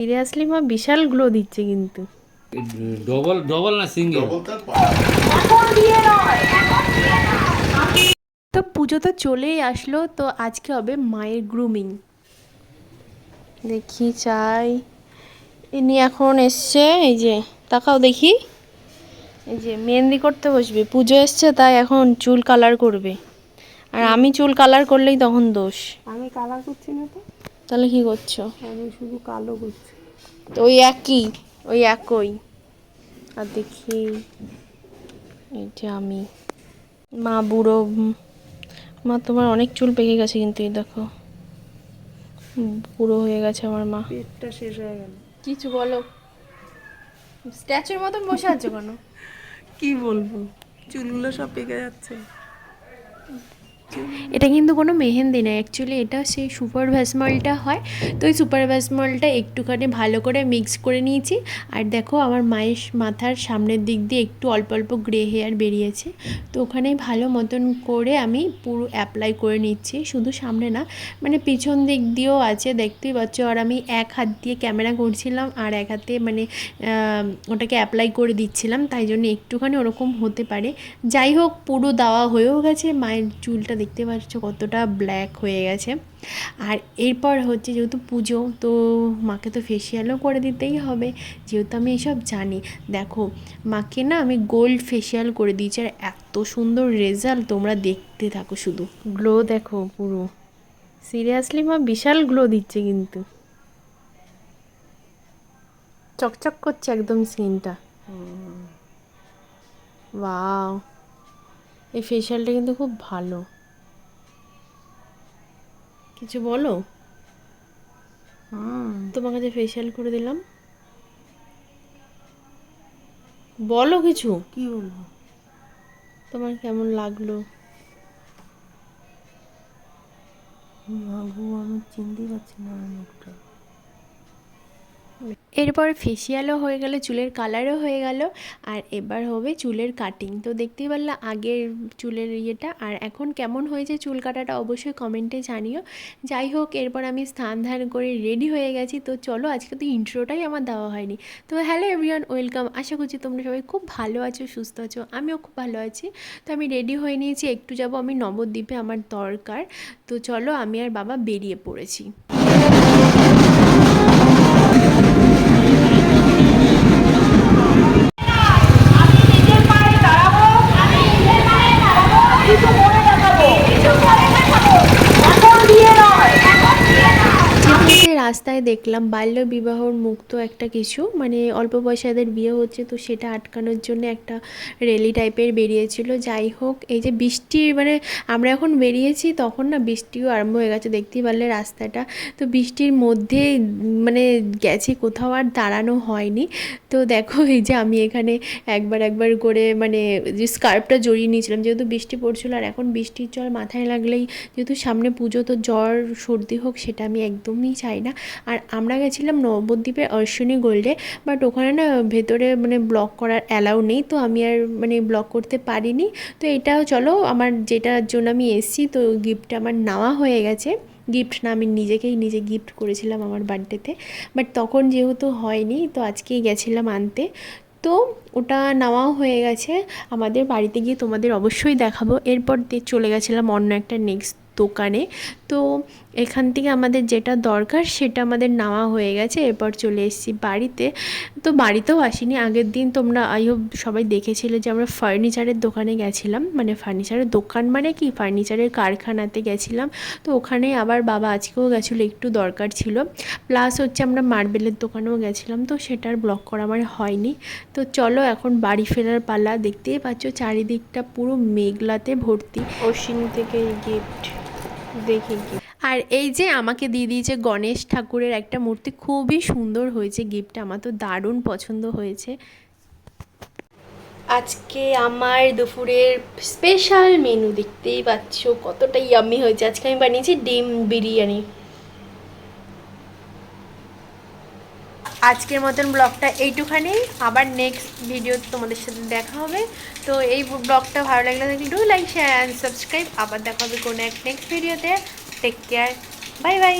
Seriously মা বিশাল glow দিচ্ছে কিন্তু। ডবল ডবল না সিঙ্গেল তো পুজো তো চলেই আসলো তো আজকে হবে মায়ের গ্রুমিং দেখি চাই। ইনি এখন এসছে এই যে তাকাও দেখি। এই যে মেহেন্দি করতে বসবে। পুজো এসছে তাই এখন চুল কালার করবে। আর আমি চুল কালার করলেই তখন দোষ। আমি কালার করছি না তো? তাহলে কি করছ? আমি শুধু কালো করছি। তো ওই একই। ওই একই। আর দেখি। এই যে আমি। মা বুড়ো মা তোমার অনেক চুল পেকে গেছে কিন্তু এই দেখো। বুড়ো হয়ে গেছে আমার মা। পেটটা শেষ হয়ে গেল। কিছু বলো। স্ট্যাচুর মতন বসে আছো কেন? কি বলব? চুলগুলো সব পেকে যাচ্ছে। এটা কিন্তু কোনো মেহেন্দি না অ্যাকচুয়ালি এটা সেই সুপার ভ্যাসমলটা হয়। তো ওই সুপার ভ্যাসমলটা একটুখানি ভালো করে মিক্স করে নিয়েছি। আর দেখো আমার মায়ের মাথার সামনের দিক দিয়ে একটু অল্প অল্প গ্রে হেয়ার বেরিয়েছে। তো ওখানে ভালো মতন করে আমি পুরো অ্যাপ্লাই করে নিচ্ছি, শুধু সামনে না মানে পিছন দিক দিয়েও আছে, দেখতেই পাচ্ছ। আর আমি এক হাত দিয়ে ক্যামেরা করছিলাম আর এক হাতে মানে ওটাকে অ্যাপ্লাই করে দিচ্ছিলাম, তাই জন্য একটুখানি ওরকম হতে পারে। যাই হোক, পুরো দেওয়া হয়েও গেছে, মায়ের চুলটা দেখতে পাচ্ছ কতটা ব্ল্যাক হয়ে গেছে। আর এরপর হচ্ছে যেহেতু পুজো তো মাকে তো ফেসিয়ালও করে দিতেই হবে। যেহেতু আমি এসব জানি দেখো মাকে না আমি গোল্ড ফেসিয়াল করে দিয়েছি আর এত সুন্দর রেজাল্ট তোমরা দেখতে থাকো শুধু। গ্লো দেখো পুরো। সিরিয়াসলি মা বিশাল গ্লো দিচ্ছে কিন্তু। চকচক করছে একদম স্কিনটা ওয়াও এই ফেশিয়ালটা কিন্তু খুব ভালো। কিছু বলো? তোমার কাছে ফেসিয়াল করে দিলাম। বলো কিছু। কি বলব? তোমার কেমন লাগল? মাগু আমি চিনতেই পারছি না আমার মুখটা। এরপর ফেসিয়ালও হয়ে গেল, চুলের কালারও হয়ে গেল, আর এবার হবে চুলের কাটিং তো দেখতেই পারলে আগের চুলের ইয়েটা, আর এখন কেমন হয়েছে চুল কাটাটা অবশ্যই কমেন্টে জানিও। যাই হোক, এরপর আমি স্থান ধান করে রেডি হয়ে গেছি। তো চলো, আজকে তো ইন্ট্রোটাই আমার দেওয়া হয়নি। তো হ্যালো এভরিওয়ান ওয়েলকাম আশা করছি তোমরা সবাই খুব ভালো আছো, সুস্থ আছো, আমিও খুব ভালো আছি। তো আমি রেডি হয়ে নিয়েছি, একটু যাব আমি নবদ্বীপে আমার দরকার। তো চলো, আমি আর বাবা বেরিয়ে পড়েছি। রাস্তায় দেখলাম বাল্য বিবাহর মুক্ত একটা কিছু মানে অল্প বয়সাদের বিয়ে হচ্ছে তো সেটা আটকানোর জন্য একটা রেলি টাইপের বেরিয়েছিল। যাই হোক, এই যে বৃষ্টির মানে আমরা এখন বেরিয়েছি, তখন না বৃষ্টিও আরম্ভ হয়ে গেছে, দেখতেই পারলে রাস্তাটা। তো বৃষ্টির মধ্যে মানে গেছি কোথাও আর দাঁড়ানো হয়নি। তো দেখো, এই যে আমি এখানে একবার একবার করে মানে যে স্কার্ফটা জড়িয়ে নিয়েছিলাম, যেহেতু বৃষ্টি পড়ছিল আর এখন বৃষ্টির জল মাথায় লাগলেই, যেহেতু সামনে পুজো তো জ্বর, সর্দি হোক, সেটা আমি একদমই চাই না। আর আমরা গেছিলাম নবদ্বীপে অর্শনী গোল্ডে বাট ওখানে না ভেতরে মানে ব্লক করার অ্যালাউ নেই, তো আমি আর মানে ব্লক করতে পারিনি। তো এটাও চলো, আমার যেটার জন্য আমি এসেছি, তো গিফট আমার নেওয়া হয়ে গেছে। গিফট না, আমি নিজেকেই নিজে গিফট করেছিলাম আমার বার্থডেতে বাট তখন যেহেতু হয়নি, তো আজকেই গেছিলাম আনতে। তো ওটা নেওয়াও হয়ে গেছে, আমাদের বাড়িতে গিয়ে তোমাদের অবশ্যই দেখাবো। এরপর দিয়ে চলে গেছিলাম অন্য একটা নেক্সট দোকানে। তো এখান থেকে আমাদের যেটা দরকার সেটা আমাদের নেওয়া হয়ে গেছে। এরপর চলে এসেছি বাড়িতে। তো বাড়িতেও আসিনি। আগের দিন তোমরা আই হোপ সবাই দেখেছিলে যে আমরা ফার্নিচারের দোকানে গেছিলাম। মানে ফার্নিচারের দোকান মানে কি? ফার্নিচারের কারখানাতে গেছিলাম। তো ওখানে আবার বাবা আজকেও গেছিল, একটু দরকার ছিল। প্লাস হচ্ছে আমরা মার্বেলের দোকানেও গেছিলাম। তো সেটার ব্লক করা আমার হয়নি। তো চলো এখন বাড়ি ফেরার পালা। দেখতেই পাচ্ছ, চারিদিকটা পুরো মেঘলাতে ভর্তি। অশ্বিন থেকে গিফট দেখি কি আর এই যে আমাকে দিয়ে দিয়েছে গণেশ ঠাকুরের একটা মূর্তি খুবই সুন্দর হয়েছে গিফটটা আমার তো দারুণ পছন্দ হয়েছে। আজকে আমার দুপুরের স্পেশাল মেনু দেখতেই পাচ্ছ কতটা ইয়াম্মি হয়েছে। আজকে আমি বানিয়েছি ডিম বিরিয়ানি। আজকের মতন ব্লগটা এইটুখানি। আবার নেক্সট ভিডিও তোমাদের সাথে দেখা হবে। তো এই ব্লগটা ভালো লাগলে do like share and subscribe আবার দেখা হবে কোনো এক নেক্সট ভিডিওতে টেক কেয়ার বাই বাই